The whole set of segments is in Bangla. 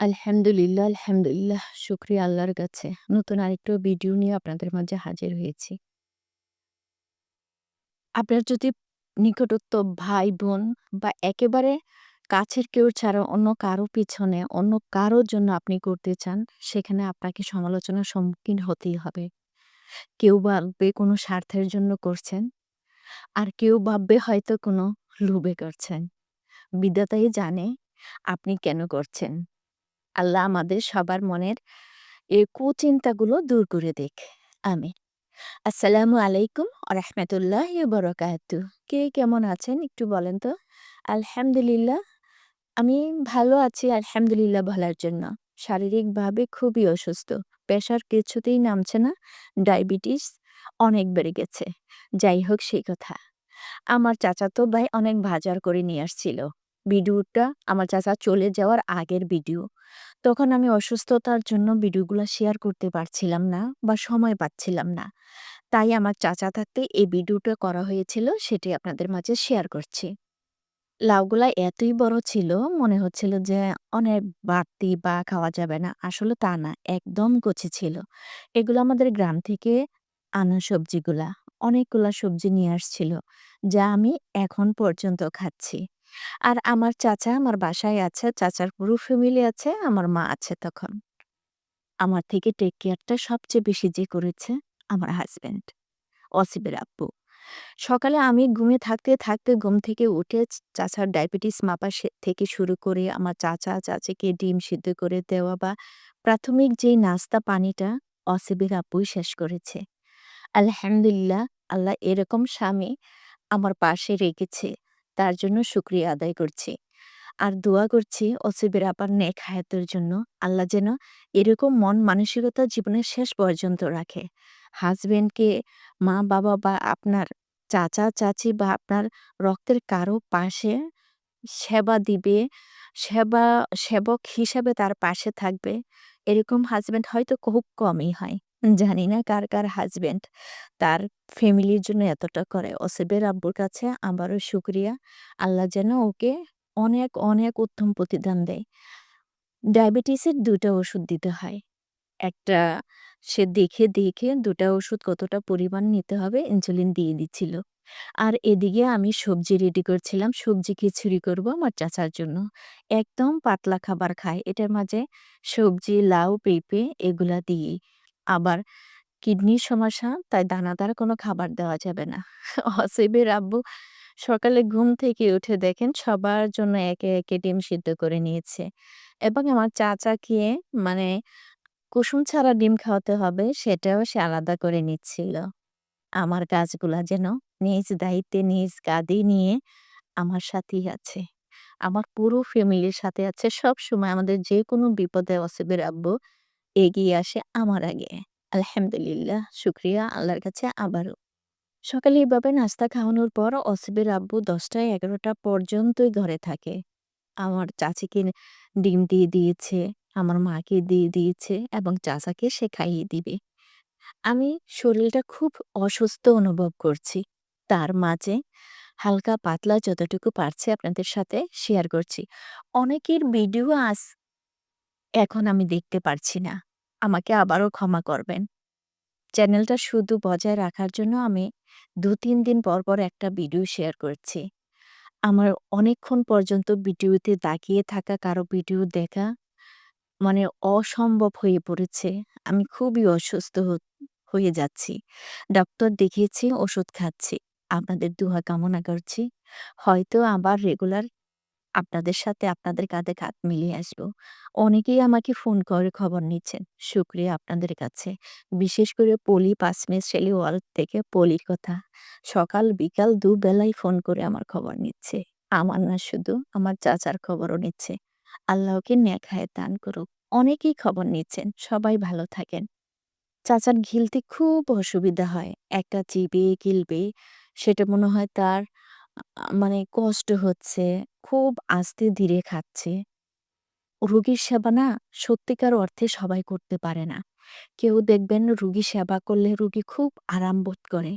আলহামদুলিল্লাহ, আলহামদুলিল্লাহ। শুকরিয়া আল্লাহর কাছে। নতুন আরেকটা ভিডিও নিয়ে আপনাদের মাঝে হাজির হয়েছি। আপনার যদি নিকটত্ব ভাই-বোন বা একেবারে কাছের কেউ ছাড়া অন্য কারও পিছনে, অন্য কারও জন্য আপনি করতে চান, সেখানে আপনাকে সমালোচনার সম্মুখীন হতেই হবে। কেউ ভাববে কোনো স্বার্থের জন্য করছেন, আর কেউ ভাববে হয়তো কোনো লোভে করছেন। বিধাতাই জানে আপনি কেন করছেন। আল্লাহ আমাদের সবার মনের এই কুচিন্তাগুলো দূর করে দিক। আমি আসসালামু আলাইকুম আরহামতুল্লাহি বরকাতু। কে কেমন আছেন একটু বলেন তো? আলহামদুলিল্লাহ। আমি ভালো আছি আলহামদুলিল্লাহ বলার জন্য। শারীরিকভাবে খুবই অসুস্থ। প্রেশার কিছুতেই নামছে না। ডায়াবেটিস অনেক বেড়ে গেছে। যাই হোক সেই কথা। আমার চাচাতো ভাই অনেক বাজার করে নিয়ে আসছিল। ভিডিওটা আমার চাচা চলে যাওয়ার আগের ভিডিও। তখন আমি অসুস্থতার জন্য ভিডিওগুলো শেয়ার করতে পারছিলাম না বা সময় পাচ্ছিলাম না। তাই আমার চাচা থাকতে এই ভিডিওটা করা হয়েছিল সেটি আপনাদের মাঝে শেয়ার করছি। লাউগুলা এতই বড় ছিল মনে হচ্ছিল যে অনেক বাড়তি বা খাওয়া যাবে না। আসলে তা না, একদম কচি ছিল। এগুলো আমাদের গ্রাম থেকে আনা সবজিগুলা। অনেকগুলা সবজি নিয়ে আসছিল, যা আমি এখন পর্যন্ত খাচ্ছি। আর আমার চাচা আমার বাসায় আছে, চাচার পুরো ফ্যামিলি আছে, আমার মা আছে তখন। আমার থেকে টেক কেয়ারটা সবচেয়ে বেশি যে করেছে আমার হাসব্যান্ড, অসিবের আব্বু। সকালে আমি ঘুমিয়ে থাকতে, থাকতে ঘুম থেকে উঠে চাচার ডায়াবেটিস মাপা সে থেকে শুরু করে আমার চাচা চাচিকে ডিম সিদ্ধ করে দেওয়া বা প্রাথমিক যেই নাস্তা পানিটা অসিবের আব্বুই শেষ করেছে। আলহামদুলিল্লাহ আল্লাহ এরকম স্বামী আমার পাশে রেখেছে। তার জন্য শুকরিয়া আদায় করছি। আর দোয়া করছি অসিবের আপার নেক হায়াতের জন্য আল্লাহ যেন এরকম মন মানসিকতা জীবনের শেষ পর্যন্ত রাখে। হাজব্যান্ডকে মা-বাবা বা আপনার চাচা চাচি বা আপনার রক্তের কারও পাশে সেবা দিবে, সেবা সেবক হিসাবে তার পাশে থাকবে। এরকম হাজব্যান্ড হয়তো খুব কমই হয়। জানি না কার, কার হাসব্যান্ড তার ফ্যামিলির জন্য এতটা করে। অসিবের আব্বুর কাছে আবারও শুক্রিয়া আল্লাহ যেন ওকে অনেক, অনেক উত্তম প্রতিদান দেয়। ডায়াবেটিসের ২ টা ওষুধ দিতে হয়। একটা সে দেখে, দেখে ২ টা ওষুধ কতটা পরিমাণ নিতে হবে ইনসুলিন দিয়ে দিচ্ছিল। আর এদিকে আমি সবজি রেডি করছিলাম। সবজি খিচুড়ি করব আমার চাচার জন্য। একদম পাতলা খাবার খায়। এটার মাঝে সবজি, লাউ, পেঁপে এগুলা দিয়েই। আবার কিডনির সমস্যা তাই দানাদার কোনো খাবার দেওয়া যাবে না। অসিবের আব্বু সকালে ঘুম থেকে উঠে দেখেন সবার জন্য একে, একে ডিম সিদ্ধ করে নিয়েছে। এবং আমার চাচা খেয়ে মানে কুসুম ছাড়া ডিম খাওয়াতে হবে সেটাও সে আলাদা করে নিচ্ছিল। আমার কাজগুলা যেন নিজ দায়িত্বে নিজ কাঁধে নিয়ে আমার সাথেই আছে। আমার পুরো ফ্যামিলির সাথে আছে। সবসময় আমাদের যে কোনো বিপদে অসিবের আব্বু এগিয়ে আসে আমার আগে। আলহামদুলিল্লাহ শুক্রিয়া আল্লাহর কাছে আবারও। সকালে এভাবে নাস্তা খাওয়ানোর পর অসিবের আব্বু ১০টা-১১টা পর্যন্তই ঘরে থাকে। আমার চাচিকে ডিম দিয়ে দিয়েছে, আমার মাকে দিয়ে দিয়েছে এবং চাচাকে সে খাইয়ে দিবে। আমি শরীরটা খুব অসুস্থ অনুভব করছি। তার মাঝে হালকা পাতলা যতটুকু পারছি আপনাদের সাথে শেয়ার করছি। অনেকের ভিডিও আজ এখন আমি দেখতে পারছি না। আমাকে আবারও ক্ষমা করবেন। চ্যানেলটা শুধু বজায় রাখার জন্য আমি ২-৩ দিন পর, পর একটা ভিডিও শেয়ার করছি। আমার অনেকক্ষণ পর্যন্ত ভিডিওতে তাকিয়ে থাকা কারও ভিডিও দেখা মানে অসম্ভব হয়ে পড়েছে। আমি খুবই অসুস্থ হয়ে যাচ্ছি। ডক্টর দেখিয়েছি, ওষুধ খাচ্ছি। আপনাদের দুহা কামনা করছি। হয়তো আবার রেগুলার আপনাদের সাথে আপনাদের কাঁধে কাঁধ মিলিয়ে আসব। অনেকেই আমাকে ফোন করে খবর নিচ্ছেন। শুকরিয়া আপনাদের কাছে। বিশেষ করে পলি পাঁচমিশালী ওয়ার্ল্ড থেকে পলির কথা। সকাল বিকাল দুবেলাই ফোন করে আমার খবর নিচ্ছে। আমার না শুধু, আমার চাচার খবরও নিচ্ছে। আল্লাহ ওকে নেক হায়াত দান করুক। অনেকেই খবর নিচ্ছেন। সবাই ভালো থাকেন। চাচার গিলতে খুব অসুবিধা হয়। একটা চিবিয়ে গিলবে সেটা মনে হয় তার মানে কষ্ট হচ্ছে। খুব আস্তে ধীরে খাচ্ছে। রোগীর সেবা না সত্যিকার অর্থে সবাই করতে পারে না। কেউ দেখবেন রোগী সেবা করলে রোগী খুব আরাম বোধ করে।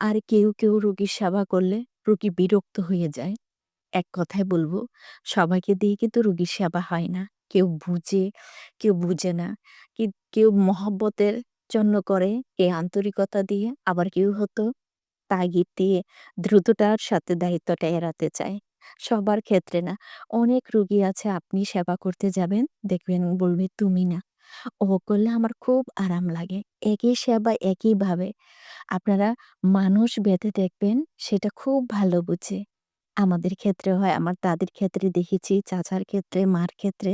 আর কেউ, কেউ রোগীর সেবা করলে রোগী বিরক্ত হয়ে যায়। এক কথায় বলব সবাইকে দিয়ে কিন্তু রোগীর সেবা হয় না। কেউ বুঝে, কেউ বুঝে না। কি কেউ মহব্বতের জন্য করে, কে আন্তরিকতা দিয়ে, আবার কেউ হয়তো তাগিদ দিয়ে দ্রুততার সাথে দায়িত্বটা এড়াতে চায়। সবার ক্ষেত্রে না। অনেক রুগী আছে আপনি সেবা করতে যাবেন, দেখবেন বলবে, "তুমি না।" ও করলে আমার খুব আরাম লাগে। একই সেবা একইভাবে। আপনারা মানুষ ভেদে দেখবেন, সেটা খুব ভালো বুঝে। আমাদের ক্ষেত্রে হয়, আমার দাদির ক্ষেত্রে দেখেছি, চাচার ক্ষেত্রে, মার ক্ষেত্রে।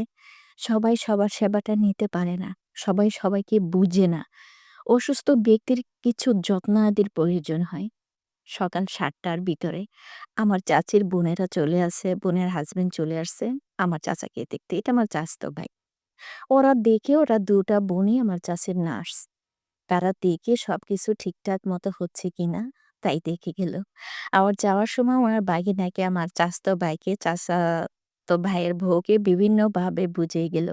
সবাই সবার সেবাটা নিতে পারে না। সবাই সবাইকে বুঝে না। অসুস্থ ব্যক্তির কিছু যত্নাদির প্রয়োজন হয়। সকাল ৭ টার ভিতরে আমার চাচির বোনেরা চলে আসে, বোনের হাসব্যান্ড চলে আসছে আমার চাচাকে দেখতে। এটা আমার চাচাতো ভাই। ওরা দেখে ওরা ২ টা বোনই আমার চাচির নার্স। তারা দেখে সবকিছু ঠিকঠাক মতো হচ্ছে কিনা তাই দেখে গেল। আবার যাওয়ার সময় ওনার বাইকে নাকি আমার চাচাতো ভাইকে, চাচাতো ভাইয়ের বউকে বিভিন্নভাবে বুঝিয়ে গেল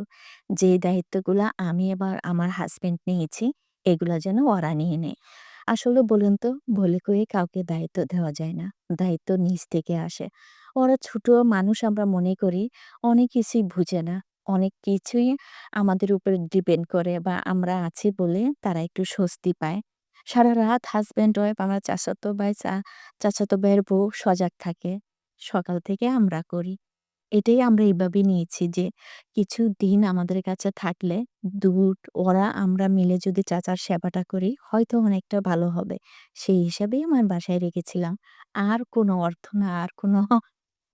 যে, দায়িত্বগুলা আমি এবার আমার হাসব্যান্ড নিয়েছি, এগুলা যেন ওরা নিয়ে নেয়। আসলে বলুন তো, বলে কয়ে কাউকে দায়িত্ব দেওয়া যায় না। দায়িত্ব নিজ থেকে আসে। ওরা ছোট মানুষ আমরা মনে করি, অনেক কিছুই বুঝে না। অনেক কিছুই আমাদের উপরে ডিপেন্ড করে বা আমরা আছি বলে তারা একটু স্বস্তি পায়। সারা রাত হাজব্যান্ড ওয়াইফ আমার চাচাতো ভাই, চাচাতো ভাইয়ের বউ সজাগ থাকে। সকাল থেকে আমরা করি। এটাই আমরা এভাবে নিয়েছি যে, কিছুদিন আমাদের কাছে থাকলে দুট ওরা আমরা মিলে যদি চাচার সেবাটা করি, হয়তো অনেকটা ভালো হবে। সেই হিসাবেই আমার বাসায় রেখেছিলাম। আর কোনো অর্থ না, আর কোনো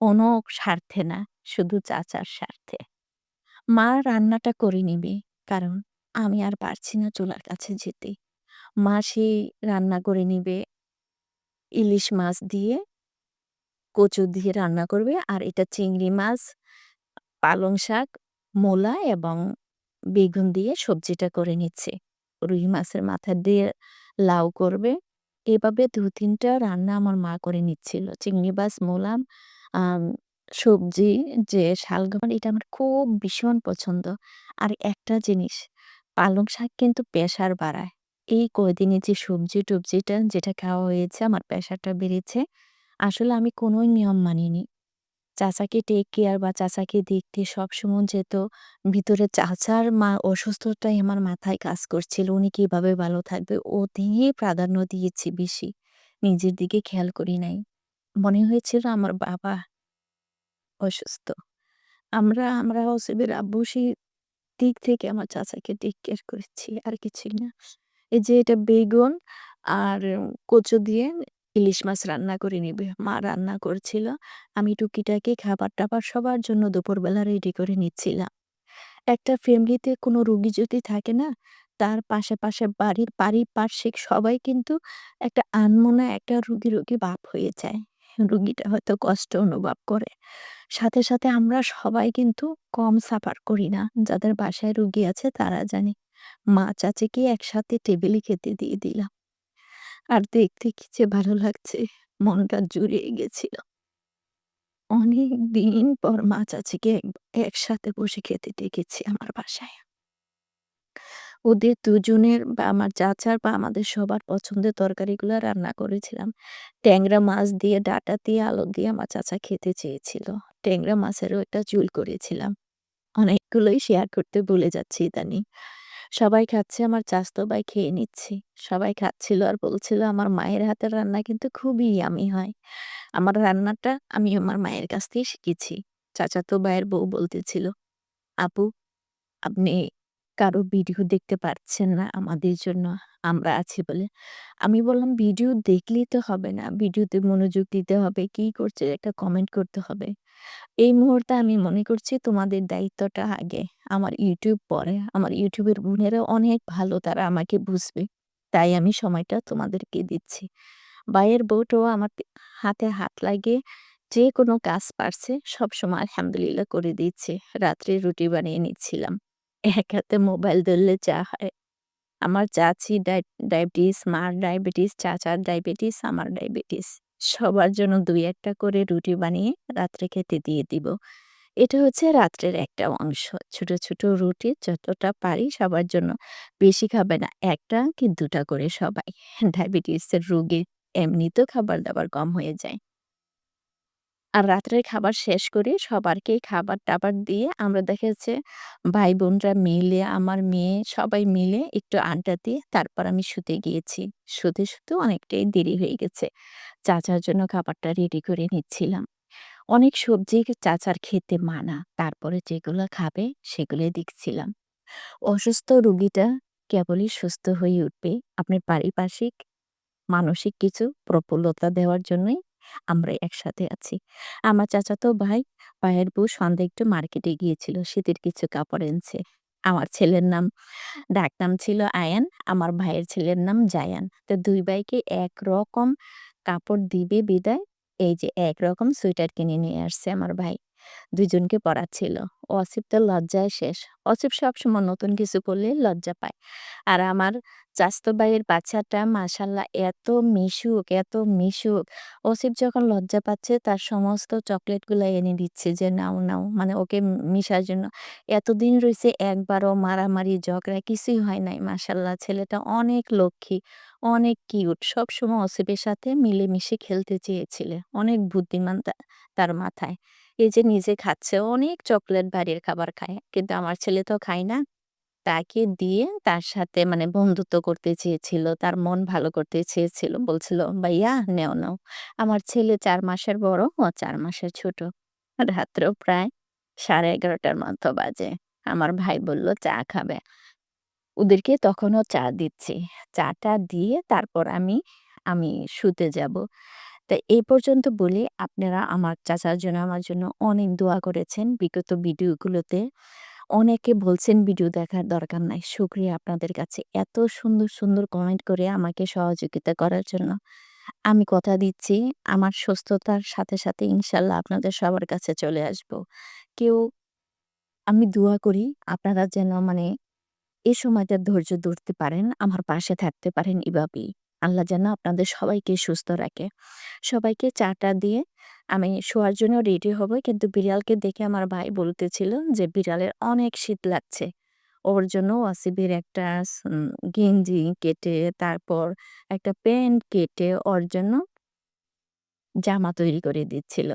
কোনো স্বার্থে না, শুধু চাচার স্বার্থে। মা রান্নাটা করে নিবে। কারণ আমি আর পারছি না চুলার কাছে যেতে। মা সেই রান্না করে নিবে ইলিশ মাছ দিয়ে কচু দিয়ে রান্না করবে। আর এটা চিংড়ি মাছ, পালং শাক, মোলা এবং বেগুন দিয়ে সবজিটা করে নিচ্ছে। রুই মাছের মাথা দিয়ে লাউ করবে। এভাবে দু তিনটা রান্না আমার মা করে নিচ্ছিল। চিংড়ি মাছ, মূলা, আম সবজি যে শালগম এটা আমার খুব ভীষণ পছন্দ। আর একটা জিনিস, পালং শাক কিন্তু প্রেশার বাড়ায়। এই কয়দিনে যে সবজি-টবজিটা যেটা খাওয়া হয়েছে আমার প্রেশারটা বেড়েছে। আসলে আমি কোনোই নিয়ম মানিনি। চাচাকে টেক কেয়ার বা চাচাকে দেখতে সবসময় যেত। ভিতরে চাচার মা অসুস্থতাই আমার মাথায় কাজ করছিল। উনি কীভাবে ভালো থাকবে, ওতেই প্রাধান্য দিয়েছি বেশি। নিজের দিকে খেয়াল করি নাই। মনে হয়েছিল আমার বাবা অসুস্থ। আমরা আমরা ওসিবের আব্বু সেই দিক থেকে আমার চাচাকে টেক কেয়ার করেছি। আর কিছুই না। এই যে এটা বেগুন আর কচু দিয়ে ইলিশ মাছ রান্না করে নিবে। মা রান্না করছিল। আমি টুকিটাকি খাবার-টাবার সবার জন্য দুপুরবেলা রেডি করে নিচ্ছিলাম। একটা ফ্যামিলিতে কোনো রুগী যদি থাকে না, তার পাশে, পাশে বাড়ির পারিপার্শ্বিক সবাই কিন্তু একটা আনমনা একটা রুগী, রুগী বাপ হয়ে যায়। রুগীটা হয়তো কষ্ট অনুভব করে। সাথে, সাথে আমরা সবাই কিন্তু কম সাফার করি না। যাদের বাসায় রুগী আছে তারা জানে। মা চাচিকে একসাথে টেবিলে খেতে দিয়ে দিলাম। আর দেখতে কি যে ভালো লাগছে, মনটা জুড়িয়ে গেছিল। অনেক দিন পর মা চাচিকে একসাথে বসে খেতে দেখেছি আমার বাসায়। ওদের দুজনের বা আমার চাচার বা আমাদের সবার পছন্দের তরকারিগুলো রান্না করেছিলাম। ট্যাংরা মাছ দিয়ে, ডাঁটা দিয়ে, আলু দিয়ে আমার চাচা খেতে চেয়েছিল। ট্যাংরা মাছেরও একটা চুল করেছিলাম। অনেকগুলোই শেয়ার করতে ভুলে যাচ্ছি ইদানিং। সবাই খাচ্ছে, আমার চাচাতো ভাই খেয়ে নিচ্ছি। সবাই খাচ্ছিল আর বলছিল, "আমার মায়ের হাতের রান্না কিন্তু খুবই ইয়াম্মি হয়।" আমার রান্নাটা আমি আমার মায়ের কাছ থেকে শিখেছি। চাচাতো ভাইয়ের বউ বলতেছিল, "আপু, আপনি কারও ভিডিও দেখতে পারছেন না আমাদের জন্য, আমরা আছি বলে।" আমি বললাম, "ভিডিও দেখলেই তো হবে না। ভিডিওতে মনোযোগ দিতে হবে। কি করছে একটা কমেন্ট করতে হবে। এই মুহূর্তে আমি মনে করছি তোমাদের দায়িত্বটা আগে। আমার ইউটিউব পরে। আমার ইউটিউবের বোনেরা অনেক ভালো তারা আমাকে বুঝবে। তাই আমি সময়টা তোমাদেরকে দিচ্ছি।" ভাইয়ের বউটাও আমার হাতে হাত লাগিয়ে যেকোনো কাজ পারছে সবসময় আলহামদুলিল্লাহ করে দিচ্ছে। রাত্রে রুটি বানিয়ে নিচ্ছিলাম। এক হাতে মোবাইল ধরলে চা হয়। আমার চাচী ডায় ডায়াবেটিস, মার ডায়াবেটিস, চাচার ডায়াবেটিস, আমার ডায়াবেটিস। সবার জন্য ২-১ টা করে রুটি বানিয়ে রাত্রে খেতে দিয়ে দিব। এটা হচ্ছে রাত্রের একটা অংশ। ছোট, ছোট রুটি যতটা পারি সবার জন্য। বেশি খাবে না। ১ টা কি ২ টা করে সবাই। ডায়াবেটিসের রোগী এমনিতেও খাবার-দাবার কম হয়ে যায়। আর রাত্রের খাবার শেষ করে সবারকেই খাবার-টাবার দিয়ে আমরা দেখা যাচ্ছে ভাই-বোনরা মিলে, আমার মেয়ে সবাই মিলে একটু আড্ডা দিয়ে তারপর আমি শুতে গিয়েছি। শুতে, শুতে অনেকটাই দেরি হয়ে গেছে। চাচার জন্য খাবারটা রেডি করে নিচ্ছিলাম। অনেক সবজি চাচার খেতে মানা। তারপরে যেগুলো খাবে সেগুলো দেখছিলাম। অসুস্থ রুগীটা কেবলই সুস্থ হয়ে উঠবে আপনার পারিপার্শ্বিক, মানসিক কিছু প্রফুল্লতা দেওয়ার জন্যই আমরা একসাথে আছি। আমার চাচাতো ভাই, ভাইয়ের বউ সন্ধ্যায় একটু মার্কেটে গিয়েছিল। শীতের কিছু কাপড় এনেছে। আমার ছেলের নাম ডাকনাম ছিল আয়ান, আমার ভাইয়ের ছেলের নাম জায়ান। তো দুই ভাইকে একরকম কাপড় দিবে বিদায় এই যে একরকম সোয়েটার কিনে নিয়ে আসছে আমার ভাই। ২ পড়াচ্ছিল। অসিফ তো লজ্জায় শেষ। অসিফ সবসময় নতুন কিছু করলে লজ্জা পায়। আর আমার চাচাতো ভাইয়ের বাচ্চাটা মাশাআল্লাহ এত মিশুক, এত মিশুক। অসিফ যখন লজ্জা পাচ্ছে তার সমস্ত চকলেটগুলো এনে দিচ্ছে যে, "নাও, নাও।" মানে ওকে মিশার জন্য। এতদিন রয়েছে একবারও মারামারি, ঝগড়া কিছুই হয় নাই। মাশাআল্লাহ ছেলেটা অনেক লক্ষ্মী, অনেক কিউট। সবসময় অসিফের সাথে মিলেমিশে খেলতে চেয়েছিল। অনেক বুদ্ধিমান তার মাথায়। এই যে নিজে খাচ্ছে, অনেক চকলেট বাড়ির খাবার খায়। কিন্তু আমার ছেলে তো খায় না। তাকে দিয়ে তার সাথে মানে বন্ধুত্ব করতে চেয়েছিল, তার মন ভালো করতে চেয়েছিল। বলছিল, "ভাইয়া নেও, নাও।" আমার ছেলে চার মাসের বড়, ও চার মাসের ছোট। রাত্র প্রায় 11:30টার মতো বাজে। আমার ভাই বলল চা খাবে। ওদেরকে তখনও চা দিচ্ছি। চাটা দিয়ে তারপর আমি, আমি শুতে যাব। তো এই পর্যন্ত বলি আপনারা আমার চাচার জন্য আমার জন্য অনেক দোয়া করেছেন বিগত ভিডিওগুলোতে। অনেকে বলছেন ভিডিও দেখার দরকার নাই। শুকরিয়া আপনাদের কাছে। এত সুন্দর, সুন্দর কমেন্ট করে আমাকে সহযোগিতা করার জন্য। আমি কথা দিচ্ছি আমার সুস্থতার সাথে, সাথে ইনশাল্লাহ আপনাদের সবার কাছে চলে আসব। কেউ আমি দোয়া করি আপনারা যেন মানে এই সময়টা ধৈর্য ধরতে পারেন, আমার পাশে থাকতে পারেন এভাবেই। আল্লাহ যেন আপনাদের সবাইকে সুস্থ রাখে। সবাইকে চা-টা দিয়ে আমি শোয়ার জন্য রেডি হব। কিন্তু বিড়ালকে দেখে আমার ভাই বলতেছিল যে, "বিড়ালের অনেক শীত লাগছে।" ওর জন্য ওয়াসিবের একটা গেঞ্জি কেটে, তারপর একটা প্যান্ট কেটে ওর জন্য জামা তৈরি করে দিচ্ছিল।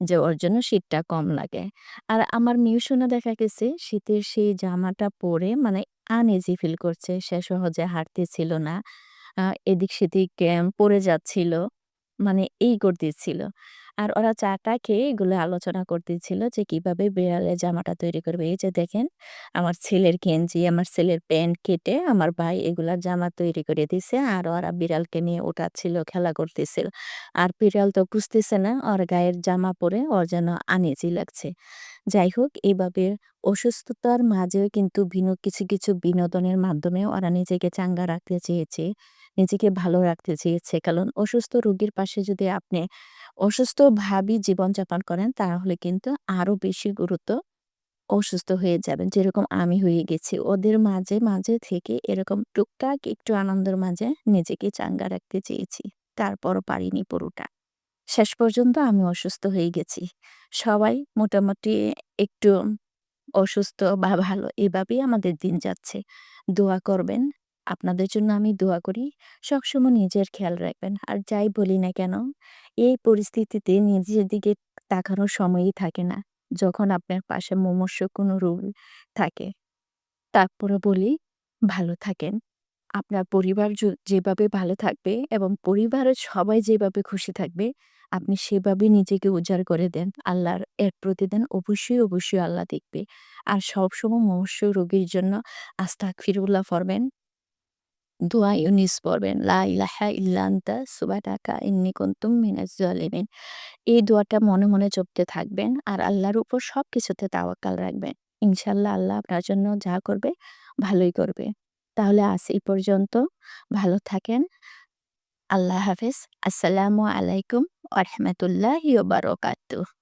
যে ওর জন্য শীতটা কম লাগে। আর আমার মিউসুনা দেখা গেছে শীতের সেই জামাটা পরে মানে আনইজি ফিল করছে। সে সহজে হাঁটতেছিল না। আ এদিক-সেদিক এ পড়ে যাচ্ছিল। মানে এই করতেছিল। আর ওরা চা-টা খেয়ে এগুলো আলোচনা করতেছিল যে কীভাবে বিড়ালের জামাটা তৈরি করবে। এই যে দেখেন আমার ছেলের গেঞ্জি, আমার ছেলের প্যান্ট কেটে আমার ভাই এগুলার জামা তৈরি করে দিছে। আর ওরা বিড়ালকে নিয়ে উঠাচ্ছিল, খেলা করতেছিল। আর বিড়াল তো বুঝতেছে না ওর গায়ের জামা পরে ওর যেন আনইজি লাগছে। যাই হোক এভাবে অসুস্থতার মাঝেও কিন্তু ভিন্ন কিছু, কিছু বিনোদনের মাধ্যমে ওরা নিজেকে চাঙ্গা রাখতে চেয়েছে। নিজেকে ভালো রাখতে চেয়েছে। কারণ অসুস্থ রোগীর পাশে যদি আপনি অসুস্থভাবেই জীবনযাপন করেন তাহলে কিন্তু আরও বেশি গুরুত্ব অসুস্থ হয়ে যাবেন। যেরকম আমি হয়ে গেছি। ওদের মাঝে, মাঝে থেকে এরকম টুকটাক একটু আনন্দের মাঝে নিজেকে চাঙ্গা রাখতে চেয়েছি। তারপরও পারিনি পুরোটা। শেষ পর্যন্ত আমি অসুস্থ হয়ে গেছি। সবাই মোটামুটি একটু অসুস্থ বা ভালো এভাবেই আমাদের দিন যাচ্ছে। দোয়া করবেন। আপনাদের জন্য আমি দোয়া করি। সবসময় নিজের খেয়াল রাখবেন। আর যাই বলি না কেন, এই পরিস্থিতিতে নিজের দিকে তাকানোর সময়ই থাকে না। যখন আপনার পাশে মুমূর্ষু কোনো রোগী থাকে। তারপরে বলি ভালো থাকেন। আপনার পরিবার যেভাবে ভালো থাকবে এবং পরিবারের সবাই যেভাবে খুশি থাকবে, আপনি সেভাবে নিজেকে উজাড় করে দেন। আল্লাহর এর প্রতিদান অবশ্যই, অবশ্যই আল্লাহ দেখবে। আর সবসময় মুমূর্ষু রোগীর জন্য আস্তাগফিরুল্লাহ পড়বেন। দোয়া ইউনুস পড়বেন। লা ইলাহা ইল্লা আনতা সুবহানাকা ইন্নী কুনতু মিনাজ জালিমিন। এই দোয়াটা মনে, মনে জপতে থাকবেন। আর আল্লাহর উপর সবকিছুতে তাওয়াক্কাল রাখবেন। ইনশাআল্লাহ আল্লাহ আপনার জন্য যা করবে ভালোই করবে। তাহলে আজ এই পর্যন্ত। ভালো থাকেন। আল্লাহ হাফিজ আসসালামু আলাইকুম আরহামতুল্লাহ বারাকাতুহু।